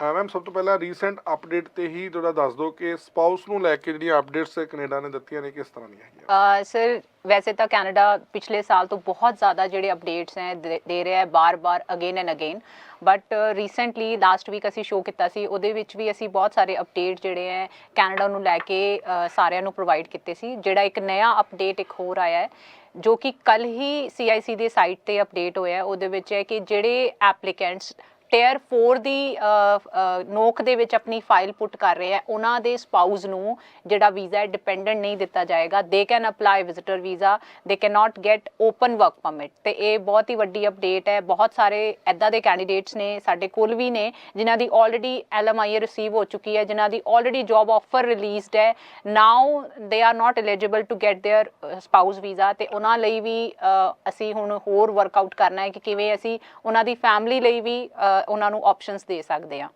Ma'am ਸਭ ਤੋਂ ਪਹਿਲਾਂ ਰੀਸੈਂਟ ਅਪਡੇਟ ਤੇ ਹੀ ਥੋੜਾ ਦੱਸ ਦਿਓ ਕਿ ਸਪਾਊਸ ਨੂੰ ਲੈ ਕੇ ਜਿਹੜੀਆਂ ਅਪਡੇਟਸ ਕੈਨੇਡਾ ਨੇ ਦਿੱਤੀਆਂ ਨੇ ਕਿਸ ਤਰ੍ਹਾਂ ਦੀਆਂ ਹੈਗੀਆਂ? ਸਰ ਵੈਸੇ ਤਾਂ ਕੈਨੇਡਾ ਪਿਛਲੇ ਸਾਲ ਤੋਂ ਬਹੁਤ ਜ਼ਿਆਦਾ ਜਿਹੜੇ ਅਪਡੇਟਸ ਹੈ, ਦੇ ਦੇ ਰਿਹਾ ਹੈ, ਬਾਰ-ਬਾਰ again and again but recently last week ਅਸੀਂ ਸ਼ੋਅ ਕੀਤਾ ਸੀ, ਉਹਦੇ ਵਿੱਚ ਵੀ ਅਸੀਂ ਬਹੁਤ ਸਾਰੇ ਅਪਡੇਟ ਜਿਹੜੇ ਹੈ, ਕੈਨੇਡਾ ਨੂੰ ਲੈ ਕੇ ਸਾਰਿਆਂ ਨੂੰ ਪ੍ਰੋਵਾਈਡ ਕੀਤੇ ਸੀ। ਜਿਹੜਾ ਇੱਕ ਨਵਾਂ ਅਪਡੇਟ ਇੱਕ ਹੋਰ ਆਇਆ ਹੈ, ਜੋ ਕਿ ਕੱਲ ਹੀ CIC ਦੇ ਸਾਈਟ ਤੇ ਅਪਡੇਟ ਹੋਇਆ ਉਹਦੇ ਵਿੱਚ ਹੈ ਕਿ ਜਿਹੜੇ ਐਪਲੀਕੈਂਟਸ ਟਾਇਰ 4 ਦੀ ਅ, ਅ, ਨੋਕ ਦੇ ਵਿੱਚ ਆਪਣੀ ਫਾਈਲ ਪੁੱਟ ਕਰ ਰਹੇ ਆ ਉਹਨਾਂ ਦੇ ਸਪਾਊਸ ਨੂੰ ਜਿਹੜਾ ਵੀਜ਼ਾ ਹੈ ਡਿਪੈਂਡੈਂਟ ਨਹੀਂ ਦਿੱਤਾ ਜਾਏਗਾ they can apply visitor visa they can not get open work permit ਤੇ ਇਹ ਬਹੁਤ ਹੀ ਵੱਡੀ ਅਪਡੇਟ ਹੈ ਬਹੁਤ ਸਾਰੇ ਐਦਾਂ ਦੇ ਕੈਂਡੀਡੇਟਸ ਨੇ ਸਾਡੇ ਕੋਲ ਵੀ ਨੇ ਜਿਨ੍ਹਾਂ ਦੀ ਆਲਰੇਡੀ ਐਲਐਮਆਈ ਰਿਸੀਵ ਹੋ ਚੁੱਕੀ ਹੈ ਜਿਨ੍ਹਾਂ ਦੀ ਆਲਰੇਡੀ ਜੌਬ ਆਫਰ ਰਿਲੀਜ਼ਡ ਹੈ now they are not eligible to get their spouse visa ਤੇ ਉਹਨਾਂ ਲਈ ਵੀ ਅ, ਅਸੀਂ ਹੁਣ ਹੋਰ ਵਰਕਆਊਟ ਕਰਨਾ ਹੈ ਕਿ ਕਿਵੇਂ ਅਸੀਂ ਉਹਨਾਂ ਦੀ ਫੈਮਿਲੀ ਲਈ ਵੀ ਅ, ਉਹਨਾਂ ਨੂੰ ਆਪਸ਼ਨਸ ਦੇ ਸਕਦੇ ਹਾਂ।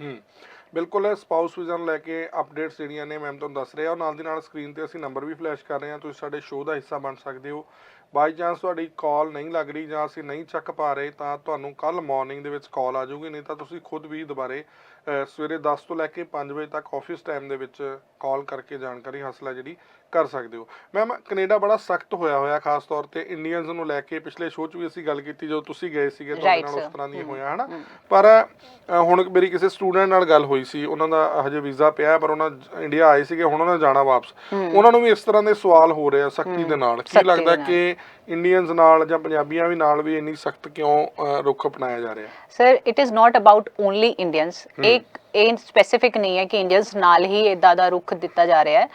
ਹੂੰ, ਬਿਲਕੁਲ ਸਪਾਊਸ ਵੀਜ਼ਾ ਨੂੰ ਲੈ ਕੇ ਅਪਡੇਟਸ ਜਿਹੜੀਆਂ ਨੇ ਮੈਮ ਤੁਹਾਨੂੰ ਦੱਸ ਰਿਹਾ ਉਹ ਨਾਲ ਦੀ ਨਾਲ ਸਕਰੀਨ ਤੇ ਅਸੀਂ ਨੰਬਰ ਵੀ ਫਲੈਸ਼ ਕਰ ਰਹੇ ਹਾਂ, ਤੁਸੀਂ ਸਾਡੇ ਸ਼ੋਅ ਦਾ ਹਿੱਸਾ ਬਣ ਸਕਦੇ ਹੋ। ਬਾਈ ਚਾਂਸ ਤੁਹਾਡੀ ਕਾਲ ਨਹੀਂ ਲੱਗ ਰਹੀ ਜਾਂ ਅਸੀਂ ਨਹੀਂ ਚੱਕ ਪਾ ਰਹੇ, ਤਾਂ ਤੁਹਾਨੂੰ ਕੱਲ ਮਾਰਨਿੰਗ ਦੇ ਵਿੱਚ ਕਾਲ ਆ ਜਾਊਗੀ, ਨਹੀਂ ਤਾਂ ਤੁਸੀਂ ਖੁਦ ਵੀ ਦੁਬਾਰੇ ਸਵੇਰੇ 10 ਤੋਂ ਲੈ ਕੇ 5 ਵਜੇ ਤੱਕ ਆਫਿਸ ਟਾਈਮ ਦੇ ਵਿੱਚ ਕਾਲ ਕਰਕੇ ਜਾਣਕਾਰੀ ਹਾਸਲ ਹੈ ਜਿਹੜੀ ਕਰ ਸਕਦੇ ਹੋ। ਮੈਮ ਕੈਨੇਡਾ ਬੜਾ ਸਖਤ ਹੋਇਆ ਹੋਇਆ ਖਾਸ ਤੌਰ ਤੇ ਇੰਡੀਅਨਸ ਨੂੰ ਲੈ ਕੇ ਪਿਛਲੇ ਸ਼ੋਅ 'ਚ ਵੀ ਅਸੀਂ ਗੱਲ ਕੀਤੀ ਜਦੋਂ ਤੁਸੀਂ ਗਏ ਸੀਗੇ ਤੁਹਾਡੇ ਨਾਲ ਉਸ. ਤਰ੍ਹਾਂ ਦੀ ਹੋਇਆ ਹਨਾ। ਪਰ ਹੁਣ ਮੇਰੀ ਕਿਸੇ ਸਟੂਡੈਂਟ ਨਾਲ ਗੱਲ ਹੋਈ ਸੀ ਉਹਨਾਂ ਦਾ ਹਜੇ ਵੀਜ਼ਾ ਪਿਆ ਹੈ, ਪਰ ਉਹਨਾਂ ਇੰਡੀਆ ਆਏ ਸੀਗੇ ਹੁਣ ਉਹਨਾਂ ਨੇ ਜਾਣਾ ਵਾਪਸ। ਉਹਨਾਂ ਨੂੰ ਵੀ ਇਸ ਤਰ੍ਹਾਂ ਦੇ ਸਵਾਲ ਹੋ ਰਹੇ ਆ ਸਖਤੀ ਦੇ ਨਾਲ। ਕੀ ਲੱਗਦਾ। ਕਿ ਇੰਡੀਅਨਸ ਨਾਲ ਜਾਂ ਪੰਜਾਬੀਆਂ ਵੀ ਨਾਲ ਵੀ ਇੰਨੀ ਸਖਤ ਕਿਉਂ ਰੁਖ ਅਪਣਾਇਆ ਜਾ ਰਿਹਾ? Sir it is not about only Indians ਇੱਕ ਇਹ ਸਪੈਸੀਫਿਕ ਨਹੀਂ ਹੈ ਕਿ ਇੰਡੀਅਨਸ ਨਾਲ ਹੀ ਇਦਾਂ ਦਾ ਰੁਖ ਦਿੱਤਾ ਜਾ ਰਿਹਾ ਹੈ।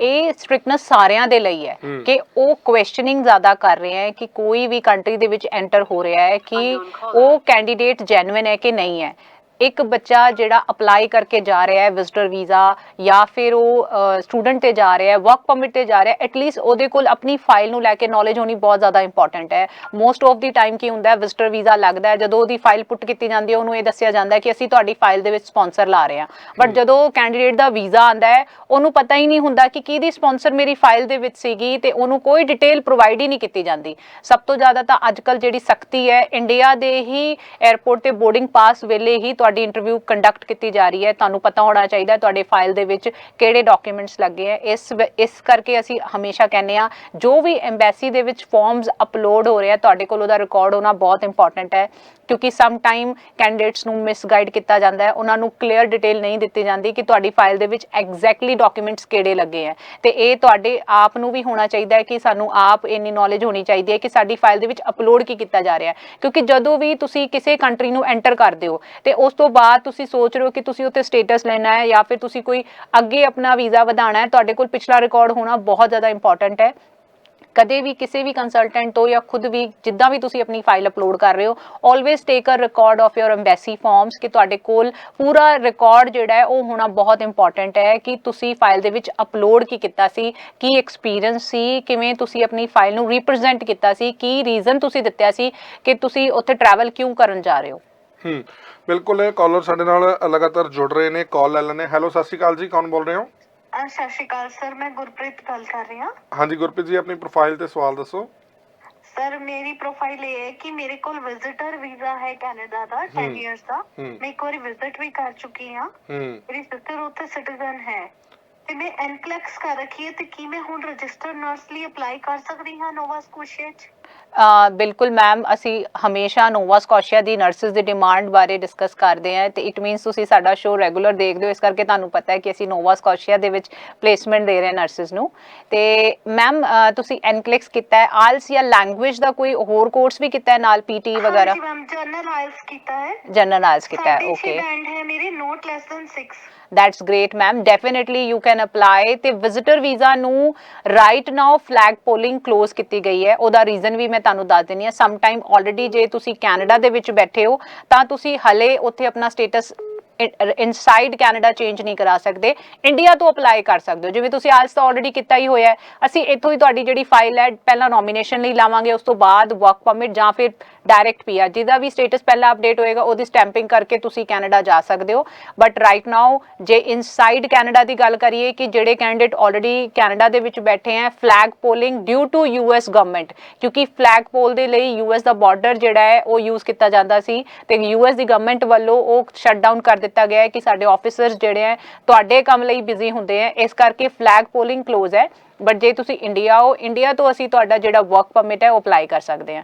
ਇਹ ਸਟ੍ਰਿਕਨੈਸ ਸਾਰਿਆਂ ਦੇ ਲਈ ਹੈ। ਕਿ ਉਹ ਕੁਐਸਚਨਿੰਗ ਜ਼ਿਆਦਾ ਕਰ ਰਹੇ ਹੈ ਕਿ ਕੋਈ ਵੀ ਕੰਟਰੀ ਦੇ ਵਿੱਚ ਐਂਟਰ ਹੋ ਰਿਹਾ ਹੈ ਕਿ ਉਹ ਕੈਂਡੀਡੇਟ ਜੈਨੂਇਨ ਹੈ ਕਿ ਨਹੀਂ ਹੈ। ਇੱਕ ਬੱਚਾ ਜਿਹੜਾ ਅਪਲਾਈ ਕਰਕੇ ਜਾ ਰਿਹਾ ਹੈ ਵਿਜ਼ਟਰ ਵੀਜ਼ਾ ਜਾਂ ਫਿਰ ਉਹ ਸਟੂਡੈਂਟ ਤੇ ਜਾ ਰਿਹਾ ਹੈ ਵਰਕ ਪਰਮਿਟ ਤੇ ਜਾ ਰਿਹਾ ਹੈ ਐਟਲੀਸਟ ਉਹਦੇ ਕੋਲ ਆਪਣੀ ਫਾਈਲ ਨੂੰ ਲੈ ਕੇ ਨੌਲੇਜ ਹੋਣੀ ਬਹੁਤ ਜ਼ਿਆਦਾ ਇੰਪੋਰਟੈਂਟ ਹੈ। ਮੋਸਟ ਆਫ ਦੀ ਟਾਈਮ ਕੀ ਹੁੰਦਾ ਹੈ ਵਿਜ਼ਟਰ ਵੀਜ਼ਾ ਲੱਗਦਾ ਹੈ ਜਦੋਂ ਉਹਦੀ ਫਾਈਲ ਪੁੱਟ ਕੀਤੀ ਜਾਂਦੀ ਹੈ ਉਹਨੂੰ ਇਹ ਦੱਸਿਆ ਜਾਂਦਾ ਹੈ ਕਿ ਅਸੀਂ ਤੁਹਾਡੀ ਫਾਈਲ ਦੇ ਵਿੱਚ ਸਪਾਂਸਰ ਲਾ ਰਹੇ ਹਾਂ। ਬਟ ਜਦੋਂ ਕੈਂਡੀਡੇਟ ਦਾ ਵੀਜ਼ਾ ਆਂਦਾ ਹੈ ਉਹਨੂੰ ਪਤਾ ਹੀ ਨਹੀਂ ਹੁੰਦਾ ਕਿ ਕਿਹਦੀ ਸਪਾਂਸਰ ਮੇਰੀ ਫਾਈਲ ਦੇ ਵਿੱਚ ਸੀਗੀ ਤੇ ਉਹਨੂੰ ਕੋਈ ਡਿਟੇਲ ਪ੍ਰੋਵਾਈਡ ਹੀ ਨਹੀਂ ਕੀਤੀ ਜਾਂਦੀ। ਸਭ ਤੋਂ ਜ਼ਿਆਦਾ ਤਾਂ ਅੱਜਕੱਲ ਜਿਹੜੀ ਸਖਤੀ ਹੈ ਇੰਡੀਆ ਦੇ ਹੀ 에ਅਰਪੋਰਟ ਤੇ ਬੋਰਡਿੰਗ ਪਾਸ ਵੇਲੇ ਹੀ ਤੁਹਾਡੀ ਇੰਟਰਵਿਊ ਕੰਡਕਟ ਕੀਤੀ ਜਾ ਰਹੀ ਹੈ, ਤੁਹਾਨੂੰ ਪਤਾ ਹੋਣਾ ਚਾਹੀਦਾ ਤੁਹਾਡੇ ਫਾਈਲ ਦੇ ਵਿੱਚ ਕਿਹੜੇ ਡਾਕੂਮੈਂਟਸ ਲੱਗੇ ਹੈ। ਇਸ ਵ- ਇਸ ਕਰਕੇ ਅਸੀਂ ਹਮੇਸ਼ਾ ਕਹਿੰਦੇ ਆ ਜੋ ਵੀ ਐਮਬੈਸੀ ਦੇ ਵਿੱਚ ਫਾਰਮਸ ਅਪਲੋਡ ਹੋ ਰਿਹਾ ਤੁਹਾਡੇ ਕੋਲ ਉਹਦਾ ਰਿਕਾਰਡ ਹੋਣਾ ਬਹੁਤ ਇੰਪੋਰਟੈਂਟ ਹੈ, ਕਿਉਂਕਿ ਸਮ ਟਾਈਮ ਕੈਂਡੀਡੇਟਸ ਨੂੰ ਮਿਸਗਾਈਡ ਕੀਤਾ ਜਾਂਦਾ ਹੈ, ਉਹਨਾਂ ਨੂੰ ਕਲੀਅਰ ਡਿਟੇਲ ਨਹੀਂ ਦਿੱਤੀ ਜਾਂਦੀ ਕਿ ਤੁਹਾਡੀ ਫਾਈਲ ਦੇ ਵਿੱਚ ਐਗਜ਼ੈਕਟਲੀ ਡਾਕੂਮੈਂਟਸ ਕਿਹੜੇ ਲੱਗੇ ਹੈ। ਤੇ ਇਹ ਤੁਹਾਡੇ ਆਪ ਨੂੰ ਵੀ ਹੋਣਾ ਚਾਹੀਦਾ ਹੈ ਕਿ ਸਾਨੂੰ ਆਪ ਇੰਨੀ ਨੌਲੇਜ ਹੋਣੀ ਚਾਹੀਦੀ ਹੈ ਕਿ ਸਾਡੀ ਫਾਈਲ ਦੇ ਵਿੱਚ ਅਪਲੋਡ ਕੀ ਕੀਤਾ ਜਾ ਰਿਹਾ ਹੈ। ਕਿਉਂਕਿ ਜਦੋਂ ਵੀ ਤੁਸੀਂ ਕਿਸੇ ਕੰਟਰੀ ਨੂੰ ਐਂਟਰ ਕਰਦੇ ਹੋ, ਤੇ ਉਸ ਤੋਂ ਬਾਅਦ ਤੁਸੀਂ ਸੋਚ ਰਹੇ ਹੋ ਕਿ ਤੁਸੀਂ ਉੱਥੇ ਸਟੇਟਸ ਲੈਣਾ ਹੈ ਜਾਂ ਫਿਰ ਤੁਸੀਂ ਕੋਈ ਅੱਗੇ ਆਪਣਾ ਵੀਜ਼ਾ ਵਧਾਉਣਾ ਹੈ, ਤੁਹਾਡੇ ਕੋਲ ਪਿਛਲਾ ਰਿਕਾਰਡ ਹੋਣਾ ਬਹੁਤ ਜ਼ਿਆਦਾ ਇੰਪੋਰਟੈਂਟ ਹੈ। ਕਦੇ ਵੀ ਕਿਸੇ ਵੀ ਕੰਸਲਟੈਂਟ ਤੋਂ ਜਾਂ ਖੁਦ ਵੀ ਜਿੱਦਾਂ ਵੀ ਤੁਸੀਂ ਆਪਣੀ ਫਾਈਲ ਅਪਲੋਡ ਕਰ ਰਹੇ ਹੋ always take a record of your embassy forms ਕਿ ਤੁਹਾਡੇ ਕੋਲ ਪੂਰਾ ਰਿਕਾਰਡ ਜਿਹੜਾ ਹੈ ਉਹ ਹੋਣਾ ਬਹੁਤ ਇੰਪੋਰਟੈਂਟ ਹੈ ਕਿ ਤੁਸੀਂ ਫਾਈਲ ਦੇ ਵਿੱਚ ਅਪਲੋਡ ਕੀ ਕੀਤਾ ਸੀ, ਕੀ ਐਕਸਪੀਰੀਅੰਸ ਸੀ, ਕਿਵੇਂ ਤੁਸੀਂ ਆਪਣੀ ਫਾਈਲ ਨੂੰ ਰਿਪਰੈਜ਼ੈਂਟ ਕੀਤਾ ਸੀ, ਕੀ ਰੀਜ਼ਨ ਤੁਸੀਂ ਦਿੱਤਾ ਸੀ ਕਿ ਤੁਸੀਂ ਉੱਥੇ ਟਰੈਵਲ ਕਿਉਂ ਕਰਨ ਜਾ ਰਹੇ ਹੋ। ਹੂੰ ਬਿਲਕੁਲ ਇਹ ਕਾਲਰ ਸਾਡੇ ਨਾਲ ਲਗਾਤਾਰ ਜੁੜ ਰਹੇ ਨੇ ਕਾਲ ਲੈ ਲੈਣੇ ਹੈਲੋ ਸਤਿ ਸ਼੍ਰੀ ਅਕਾਲ ਜੀ ਕੌਣ ਬੋਲ ਰਹੇ ਹੋ? ਸਤਿ ਸ਼੍ਰੀ ਅਕਾਲ ਸਰ ਮੈਂ ਗੁਰਪ੍ਰੀਤ ਗੱਲ ਕਰ ਰਹੀ ਹਾਂ। ਹਾਂਜੀ ਗੁਰਪ੍ਰੀਤ ਜੀ ਆਪਣੀ ਪ੍ਰੋਫਾਈਲ ਤੇ ਸਵਾਲ ਦੱਸੋ। ਸਰ ਮੇਰੀ ਪ੍ਰੋਫਾਈਲ ਇਹ ਹੈ ਕਿ ਮੇਰੇ ਕੋਲ ਵਿਜ਼ਿਟਰ ਵੀਜ਼ਾ ਹੈ ਕੈਨੇਡਾ ਦਾ 10 ਇਅਰਸ ਦਾ। ਹੂੰ। ਮੈਂ ਇੱਕ ਵਾਰੀ ਵਿਜ਼ਿਟ ਵੀ ਕਰ ਚੁੱਕੀ ਹਾਂ। ਹੂੰ। ਮੇਰੀ ਸਿਸਟਰ ਉੱਥੇ ਸਿਟੀਜ਼ਨ ਹੈ। ਤੇ ਮੈਂ ਐਨਕਲੈਕਸ ਕਰ ਰੱਖੀ ਹੈ ਤੇ ਕੀ ਮੈਂ ਹੁਣ ਰਜਿਸਟਰਡ ਨਰਸ ਲਈ ਅਪਲਾਈ ਕਰ ਸਕਦੀ ਹਾਂ ਨੋਵਾ ਸਕੋਸ਼ੀਆ 'ਚ? ਬਿਲਕੁਲ ਮੈਮ ਅਸੀਂ ਹਮੇਸ਼ਾ ਨੋਵਾ ਸਕੋਸ਼ੀਆ ਦੀ ਨਰਸਿਸ ਦੀ ਡਿਮਾਂਡ ਬਾਰੇ ਡਿਸਕਸ ਕਰਦੇ ਹਾਂ ਤੇ ਇਟ ਮੀਨਸ ਤੁਸੀਂ ਸਾਡਾ ਸ਼ੋਅ ਰੈਗੂਲਰ ਦੇਖਦੇ ਹੋ ਇਸ ਕਰਕੇ ਤੁਹਾਨੂੰ ਪਤਾ ਹੈ ਕਿ ਅਸੀਂ ਨੋਵਾ ਸਕੋਸ਼ੀਆ ਦੇ ਵਿੱਚ ਪਲੇਸਮੈਂਟ ਦੇ ਰਹੇ ਨਰਸਿਸ ਨੂੰ। ਤੇ ਮੈਮ ਤੁਸੀਂ ਐਨਕਲਿਕਸ ਕੀਤਾ ਹੈ ਆਲਸ ਜਾਂ ਲੈਂਗੁਏਜ ਦਾ ਕੋਈ ਹੋਰ ਕੋਰਸ ਵੀ ਕੀਤਾ ਹੈ ਨਾਲ ਪੀਟੀ ਵਗੈਰਾ? ਮੈਮ ਜਨਰਲ ਆਇਲਸ ਕੀਤਾ ਹੈ। ਜਨਰਲ ਆਲਸ ਕੀਤਾ ਹੈ ਓਕੇ ਬੈਂਡ ਹੈ ਮੇਰੇ not less than 6 that's great ma'am definitely you can apply ਤੇ ਵਿਜ਼ਿਟਰ ਵੀਜ਼ਾ ਨੂੰ right now flagpoling close ਕੀਤੀ ਗਈ ਹੈ। ਉਹਦਾ ਰੀਜ਼ਨ ਵੀ ਮੈਂ ਤੁਹਾਨੂੰ ਦੱਸ ਦਿੰਨੀ ਆ ਸਮ ਟਾਈਮ ਆਲਰੇਡੀ ਜੇ ਤੁਸੀਂ ਕੈਨੇਡਾ ਦੇ ਵਿੱਚ ਬੈਠੇ ਹੋ, ਤਾਂ ਤੁਸੀਂ ਹਲੇ ਉੱਥੇ ਆਪਣਾ ਸਟੇਟਸ ਇਨਸਾਈਡ ਕੈਨੇਡਾ ਚੇਂਜ ਨਹੀਂ ਕਰਾ ਸਕਦੇ। ਇੰਡੀਆ ਤੋਂ ਅਪਲਾਈ ਕਰ ਸਕਦੇ ਹੋ। ਜਿਵੇਂ ਤੁਸੀਂ ਆਲਸ ਤਾਂ ਆਲਰੇਡੀ ਕੀਤਾ ਹੀ ਹੋਇਆ ਅਸੀਂ ਇੱਥੋਂ ਹੀ ਤੁਹਾਡੀ ਜਿਹੜੀ ਫਾਈਲ ਹੈ, ਪਹਿਲਾਂ ਨੋਮੀਨੇਸ਼ਨ ਲਈ ਲਾਵਾਂਗੇ, ਉਸ ਤੋਂ ਬਾਅਦ ਵਰਕ ਪਰਮਿਟ ਜਾਂ ਫਿਰ ਡਾਇਰੈਕਟ ਪੀਆਰ ਜਿਹਦਾ ਵੀ ਸਟੇਟਸ ਪਹਿਲਾਂ ਅਪਡੇਟ ਹੋਏਗਾ, ਉਹਦੀ ਸਟੈਂਪਿੰਗ ਕਰਕੇ ਤੁਸੀਂ ਕੈਨੇਡਾ ਜਾ ਸਕਦੇ ਹੋ। ਬਟ ਰਾਈਟ ਨਾਓ ਜੇ ਇਨਸਾਈਡ ਕੈਨੇਡਾ ਦੀ ਗੱਲ ਕਰੀਏ ਕਿ ਜਿਹੜੇ ਕੈਂਡੀਡੇਟ ਆਲਰੇਡੀ ਕੈਨੇਡਾ ਦੇ ਵਿੱਚ ਬੈਠੇ ਹੈ flagpoling due to US government ਕਿਉਂਕਿ ਫਲੈਗ ਪੋਲ ਦੇ ਲਈ ਯੂਐਸ ਦਾ ਬਾਰਡਰ ਜਿਹੜਾ ਹੈ, ਉਹ ਯੂਜ਼ ਕੀਤਾ ਜਾਂਦਾ ਸੀ। ਤੇ ਯੂਐਸ ਦੀ ਗਵਰਨਮੈਂਟ ਵੱਲੋਂ ਉਹ ਸ਼ਟ ਡਾਊਨ ਕਰ ਦਿੱਤਾ ਗਿਆ ਹੈ ਕਿ ਸਾਡੇ ਆਫੀਸਰਸ ਜਿਹੜੇ ਹੈ, ਤੁਹਾਡੇ ਕੰਮ ਲਈ ਬਿਜ਼ੀ ਹੁੰਦੇ ਹੈ। ਇਸ ਕਰਕੇ ਫਲੈਗ ਪੋਲਿੰਗ ক্লোਜ਼ ਹੈ। ਬਟ ਜੇ ਤੁਸੀਂ ਇੰਡੀਆ ਹੋ ਇੰਡੀਆ ਤੋਂ ਅਸੀਂ ਤੁਹਾਡਾ ਜਿਹੜਾ ਵਰਕ ਪਰਮਿਟ ਹੈ, ਉਹ ਅਪਲਾਈ ਕਰ ਸਕਦੇ ਹਾਂ।